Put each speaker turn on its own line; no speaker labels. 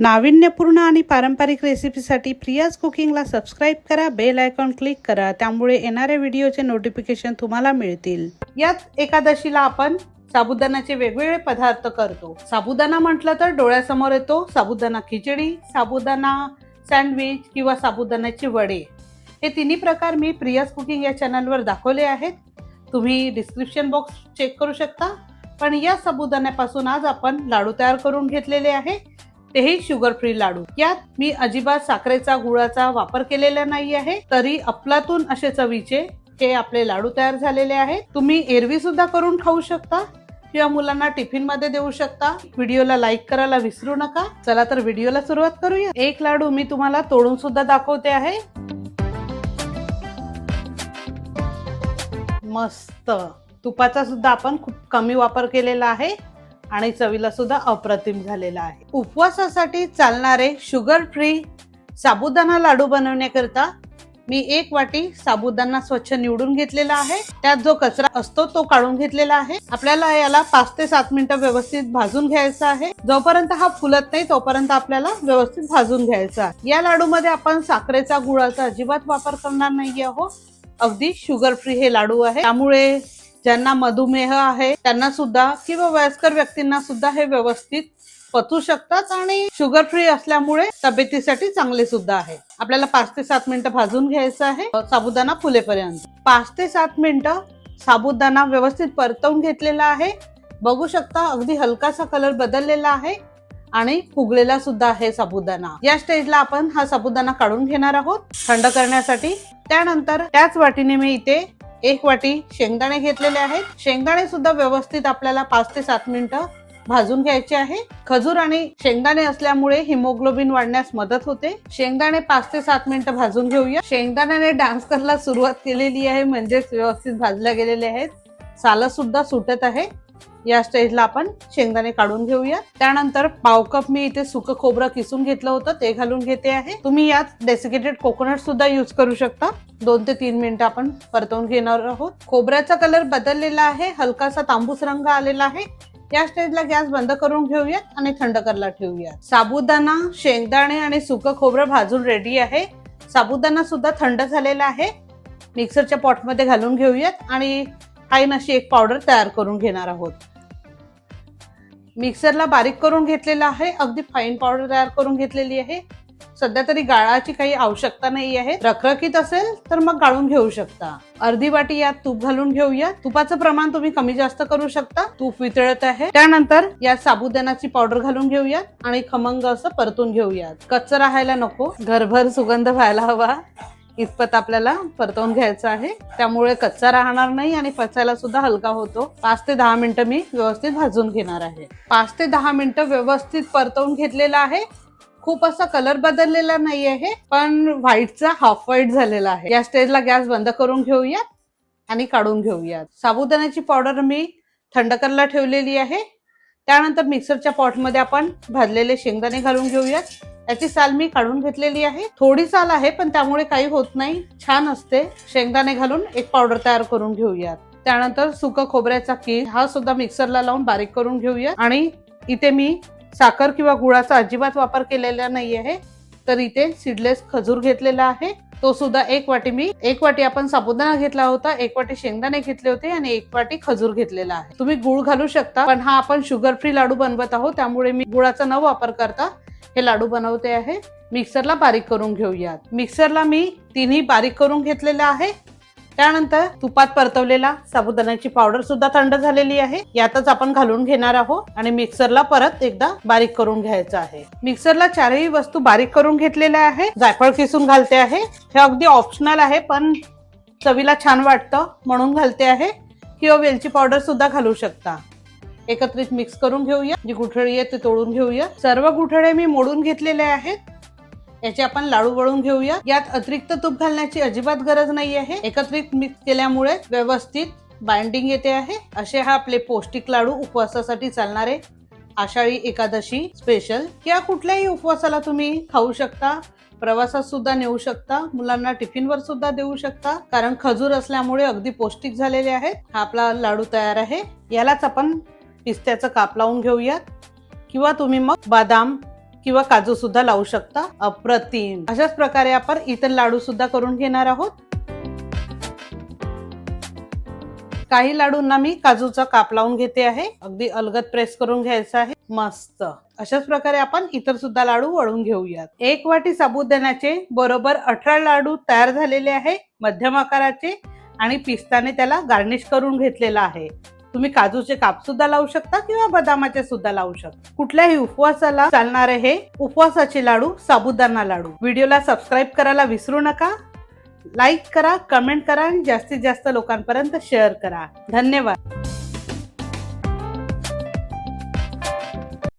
नाविन्यपूर्ण आणि पारंपरिक रेसिपीसाठी प्रियाज कुकिंगला सबस्क्राईब करा बेल आयकॉन क्लिक करा त्यामुळे येणाऱ्या व्हिडिओचे नोटिफिकेशन तुम्हाला मिळतील. याच एकादशीला आपण साबुदाण्याचे वेगवेगळे पदार्थ करतो. साबुदाणा म्हटलं तर डोळ्यासमोर येतो साबुदाणा खिचडी साबुदाणा सँडविच किंवा साबुदाण्याचे वडे. हे तिन्ही प्रकार मी प्रियाज कुकिंग या चॅनलवर दाखवले आहेत. तुम्ही डिस्क्रिप्शन बॉक्स चेक करू शकता. पण या साबुदाण्यापासून आज आपण लाडू तयार करून घेतलेले आहे. तेही शुगर फ्री लाडू. यात मी अजिबात साखरेचा गुळाचा वापर केलेला नाही आहे तरी अफलातून असे चवीचे हे आपले लाडू तयार झालेले आहेत. तुम्ही एरवी सुद्धा करून खाऊ शकता किंवा मुलांना टिफिनमध्ये देऊ शकता. व्हिडिओला लाईक करायला विसरू नका. चला तर व्हिडिओला सुरुवात करूया. एक लाडू मी तुम्हाला तोडून सुद्धा दाखवते आहे. मस्त. तुपाचा सुद्धा आपण खूप कमी वापर केलेला आहे. आणि चवीला सुद्धा अप्रतिम झालेला आहे. उपवासासाठी चालणारे शुगर फ्री साबुदाणा लाडू बनवण्याकरिता मी एक वाटी साबुदाणा स्वच्छ निवडून घेतलेला आहे. त्यात जो कचरा असतो तो काढून घेतलेला आहे. आपल्याला याला पाच ते सात मिनिटं व्यवस्थित भाजून घ्यायचा आहे. जोपर्यंत हा फुलत नाही तोपर्यंत आपल्याला व्यवस्थित भाजून घ्यायचा या लाडू मध्ये आपण साखरेचा गुळाचा अजिबात वापर करणार नाही आहोत अगदी शुगर फ्री हे लाडू आहे. त्यामुळे ज्यांना मधुमेह आहे त्यांना सुद्धा किंवा वयस्कर व्यक्तींना सुद्धा हे व्यवस्थित पचू शकतात आणि शुगर फ्री असल्यामुळे तब्येतीसाठी चांगले सुद्धा आहे. आपल्याला पाच ते सात मिनिटं भाजून घ्यायचं आहे साबुदाणा फुलेपर्यंत. पाच ते सात मिनिटं साबुदाणा व्यवस्थित परतवून घेतलेला आहे. बघू शकता अगदी हलकासा कलर बदललेला आहे आणि फुगलेला सुद्धा आहे साबुदाणा. या स्टेजला आपण हा साबुदाणा काढून घेणार आहोत. थंड करण्यासाठी. त्यानंतर त्याच वाटीने मी इथे एक वाटी शेंगदाणे घेतलेले आहेत. शेंगदाणे सुद्धा व्यवस्थित आपल्याला पाच ते सात मिनिटं भाजून घ्यायचे आहे. खजूर आणि शेंगदाणे असल्यामुळे हिमोग्लोबिन वाढण्यास मदत होते. शेंगदाणे पाच ते सात मिनिटं भाजून घेऊया. शेंगदाण्याने डान्स करायला सुरुवात केलेली आहे म्हणजेच व्यवस्थित भाजल्या गेलेले आहेत. सालं सुद्धा सुटत आहे. या स्टेजला आपण शेंगदाणे काढून घेऊया. त्यानंतर पाव कप मी इथे सुकं खोबरं किसून घेतलं होतं ते घालून घेते आहे. तुम्ही यात डेसिकेटेड कोकोनट सुद्धा युज करू शकता. दोन ते तीन मिनिटं आपण परतवून घेणार आहोत. खोबऱ्याचा कलर बदललेला आहे हलकासा तांबूस रंग आलेला आहे. या स्टेजला गॅस बंद करून घेऊयात आणि थंड करायला ठेवूयात. साबुदाणा शेंगदाणे आणि सुकं खोबरं भाजून रेडी आहे. साबुदाणा सुद्धा थंड झालेला आहे. मिक्सरच्या पॉटमध्ये घालून घेऊयात आणि फाईन अशी एक पावडर तयार करून घेणार आहोत. मिक्सरला बारीक करून घेतलेला आहे. अगदी फाईन पावडर तयार करून घेतलेली आहे. सध्या तरी गाळाची काही आवश्यकता नाही आहे. रखरखीत असेल तर मग गाळून घेऊ शकता. अर्धी वाटी यात तूप घालून घेऊया. तुपाचं प्रमाण तुम्ही कमी जास्त करू शकता. तूप वितळत आहे. त्यानंतर यात साबुदाण्याची पावडर घालून घेऊयात आणि खमंग असं परतून घेऊयात. कच्च राहायला नको. घरभर सुगंध व्हायला हवा. इतपत आपल्याला परतवून घ्यायचं आहे. त्यामुळे कच्चा राहणार नाही आणि पचायला सुद्धा हलका होतो. पाच ते दहा मिनिटं मी व्यवस्थित भाजून घेणार आहे. पाच ते दहा मिनिटं व्यवस्थित परतवून घेतलेला आहे. खूप असा कलर बदललेला नाही आहे पण व्हाईटचा हाफ व्हाईट झालेला आहे. या स्टेजला गॅस बंद करून घेऊयात आणि काढून घेऊयात. साबुदाण्याची पावडर मी थंड करायला ठेवलेली आहे. त्यानंतर मिक्सरच्या पॉटमध्ये आपण भाजलेले शेंगदाणे घालून घेऊयात. याची साल मी काढून घेतलेली आहे. थोडी साल आहे पण त्यामुळे काही होत नाही. छान असते. शेंगदाणे घालून एक पावडर तयार करून घेऊयात. त्यानंतर सुक खोबऱ्याचा की हा सुद्धा मिक्सरला लावून बारीक करून घेऊया आणि इथे मी साखर किंवा गुळाचा अजिबात वापर केलेला नाही आहे तर इथे सीडलेस खजूर घेतलेला आहे. तो सुद्धा एक वाटी मी एक वाटी आपण साबुदाणा घेतला होता एक वाटी शेंगदाणे घेतले होते आणि एक वाटी खजूर घेतलेला आहे. तुम्ही गुळ घालू शकता पण हा आपण शुगर फ्री लाडू बनवत आहोत त्यामुळे मी गुळाचा न वापर करता हे लाडू बनवते आहे. मिक्सरला बारीक करून घेऊयात. मिक्सरला मी तिन्ही बारीक करून घेतलेलं आहे. त्यानंतर तुपात परतवलेला साबुदाण्याची पावडर सुद्धा थंड झालेली आहे. यातच आपण घालून घेणार आहोत आणि मिक्सरला परत एकदा बारीक करून घ्यायचं आहे. मिक्सरला चारही वस्तू बारीक करून घेतलेल्या आहे जायफळ किसून घालते आहे. हे अगदी ऑप्शनल आहे पण चवीला छान वाटतं म्हणून घालते आहे. किंवा वेलची पावडर सुद्धा घालू शकता. एकत्रित मिक्स करून घेऊया. जी गुठळी आहे ती तोडून घेऊया. सर्व गुठळे मी मोडून घेतलेले आहेत. याचे आपण लाडू वळून घेऊया. यात अतिरिक्त तूप घालण्याची अजिबात गरज नाही आहे. एकत्रित मिक्स केल्यामुळे व्यवस्थित बाइंडिंग येते आहे. असे हा आपले पौष्टिक लाडू उपवासासाठी चालणारे आषाढी एकादशी स्पेशल किंवा कुठल्याही उपवासाला तुम्ही खाऊ शकता प्रवासात सुद्धा नेऊ शकता मुलांना टिफिनवर सुद्धा देऊ शकता. कारण खजूर असल्यामुळे अगदी पौष्टिक झालेले आहेत. हा आपला लाडू तयार आहे. यालाच आपण पिस्त्याचं काप लावून घेऊयात. किंवा तुम्ही मग बदाम किंवा काजू सुद्धा लावू शकता. अप्रतिम. अशाच प्रकारे आपण इतर लाडू सुद्धा करून घेणार आहोत. काही लाडूंना मी काजूचा काप लावून घेते आहे. अगदी अलगद प्रेस करून घ्यायचा आहे. मस्त. अशाच प्रकारे आपण इतर सुद्धा लाडू वळून घेऊयात. एक वाटी साबुदाण्याचे बरोबर अठरा लाडू तयार झालेले आहे. मध्यम आकाराचे आणि पिस्ताने त्याला गार्निश करून घेतलेला आहे. तुम्ही काजूचे काप सुद्धा लावू शकता किंवा बदामाचे सुद्धा लावू शकता. कुठल्याही उपवासाला चालणारे हे उपवासाचे लाडू साबुदाणा लाडू. व्हिडिओला सबस्क्राईब करायला विसरू नका. लाईक करा कमेंट करा आणि जास्तीत जास्त लोकांपर्यंत शेअर करा. धन्यवाद.